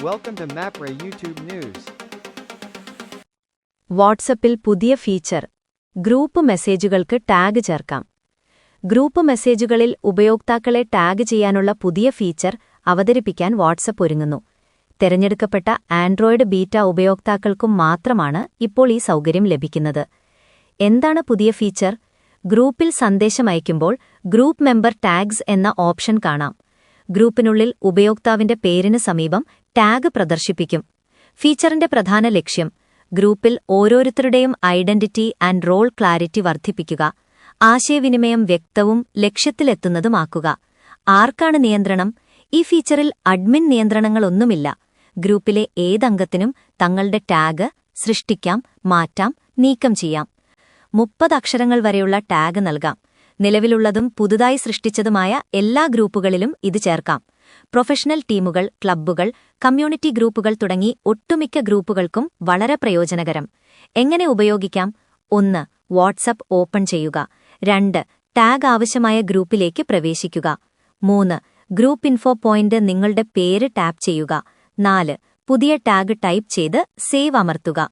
Welcome to MAPRA YouTube News. വാട്സപ്പിൽ പുതിയ feature. Group മെസ്സേജുകൾക്ക് ടാഗ് ചേർക്കാം. ഗ്രൂപ്പ് മെസ്സേജുകളിൽ ഉപയോക്താക്കളെ ടാഗ് ചെയ്യാനുള്ള പുതിയ ഫീച്ചർ അവതരിപ്പിക്കാൻ വാട്സപ്പ് ഒരുങ്ങുന്നു. തെരഞ്ഞെടുക്കപ്പെട്ട ആൻഡ്രോയിഡ് ബീറ്റ ഉപയോക്താക്കൾക്കും മാത്രമാണ് ഇപ്പോൾ ഈ സൗകര്യം ലഭിക്കുന്നത്. എന്താണ് പുതിയ ഫീച്ചർ? ഗ്രൂപ്പിൽ സന്ദേശം അയക്കുമ്പോൾ ഗ്രൂപ്പ് മെമ്പർ ടാഗ്സ് എന്ന ഓപ്ഷൻ കാണാം. ഗ്രൂപ്പിനുള്ളിൽ ഉപയോക്താവിന്റെ പേരിന് സമീപം ടാഗ് പ്രദർശിപ്പിക്കും. ഫീച്ചറിന്റെ പ്രധാന ലക്ഷ്യം ഗ്രൂപ്പിൽ ഓരോരുത്തരുടെയും ഐഡന്റിറ്റി ആൻഡ് റോൾ ക്ലാരിറ്റി വർദ്ധിപ്പിക്കുക ആശയവിനിമയം വ്യക്തവും ലക്ഷ്യത്തിലെത്തുന്നതുമാക്കുക. ആർക്കാണ് നിയന്ത്രണം? ഈ ഫീച്ചറിൽ അഡ്മിൻ നിയന്ത്രണങ്ങളൊന്നുമില്ല. ഗ്രൂപ്പിലെ ഏതംഗത്തിനും തങ്ങളുടെ ടാഗ് സൃഷ്ടിക്കാം മാറ്റാം നീക്കം ചെയ്യാം. മുപ്പത് അക്ഷരങ്ങൾ വരെയുള്ള ടാഗ് നൽകാം. നിലവിലുള്ളതും പുതുതായി സൃഷ്ടിച്ചതുമായ എല്ലാ ഗ്രൂപ്പുകളിലും ഇത് ചേർക്കാം. പ്രൊഫഷണൽ ടീമുകൾ ക്ലബ്ബുകൾ കമ്മ്യൂണിറ്റി ഗ്രൂപ്പുകൾ തുടങ്ങി ഒട്ടുമിക്ക ഗ്രൂപ്പുകൾക്കും വളരെ പ്രയോജനകരം. എങ്ങനെ ഉപയോഗിക്കാം? ഒന്ന് വാട്സപ്പ് ഓപ്പൺ ചെയ്യുക. രണ്ട് ടാഗ് ആവശ്യമായ ഗ്രൂപ്പിലേക്ക് പ്രവേശിക്കുക. മൂന്ന് ഗ്രൂപ്പ് ഇൻഫോ പോയിന്റ് നിങ്ങളുടെ പേര് ടാപ്പ് ചെയ്യുക. നാല് പുതിയ ടാഗ് ടൈപ്പ് ചെയ്ത് സേവ് അമർത്തുക.